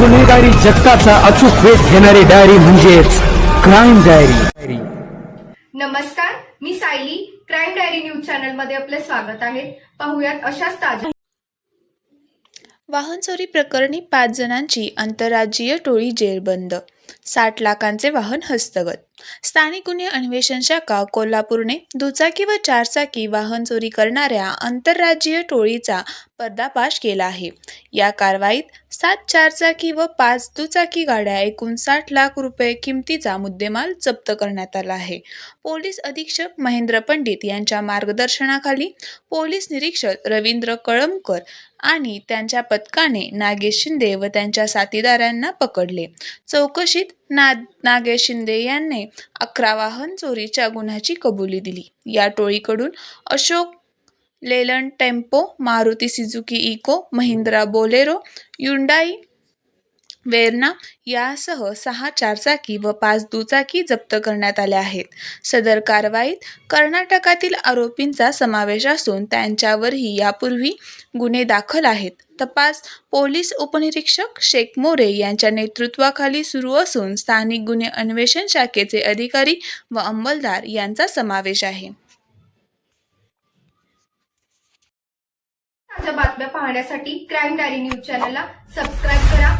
गुन्हेगारी जगताचा अचूक वेध घेणारी डायरी म्हणजेच क्राईम डायरी नमस्कार मी सायली. क्राईम डायरी न्यूज चॅनलमध्ये आपले स्वागत आहे. पाहुयात अशाच ताज्या वाहन चोरी प्रकरणी पाच जणांची आंतरराज्यीय टोळी जेरबंद साठ लाखांचे वाहन हस्तगत. स्थानिक गुन्हे अन्वेषण शाखा कोल्हापूरने दुचाकी व चारचाकी वाहन चोरी करणाऱ्या आंतरराज्यीय टोळीचा पर्दापाश केला आहे. या कारवाईत सात चारचाकी व पाच दुचाकी गाड्या एकूण साठ लाख रुपये किमतीचा मुद्देमाल जप्त करण्यात आला आहे. पोलीस अधीक्षक महेंद्र पंडित यांच्या मार्गदर्शनाखाली पोलीस निरीक्षक रवींद्र कळमकर आणि त्यांच्या पथकाने नागेश शिंदे व त्यांच्या साथीदारांना पकडले. चौकशीत ना नागेश शिंदे यांनी अकरा वाहन चोरीच्या गुन्ह्याची कबुली दिली. या टोळीकडून Ashok Leyland tempo Maruti Suzuki Eco Mahindra Bolero Hyundai Verna यासह सहा चारचाकी व पाच दुचाकी जप्त करण्यात आल्या आहेत. सदर कारवाईत कर्नाटकातील आरोपींचा समावेश असून त्यांच्यावरही यापूर्वी गुन्हे दाखल आहेत. तपास पोलीस उपनिरीक्षक शेख मोरे यांच्या नेतृत्वाखाली सुरू असून स्थानिक गुन्हे अन्वेषण शाखेचे अधिकारी व अंमलदार यांचा समावेश आहे. ताज्या बातम्या पाहण्यासाठी क्राईम डायरी न्यूज चॅनलला सबस्क्राईब करा.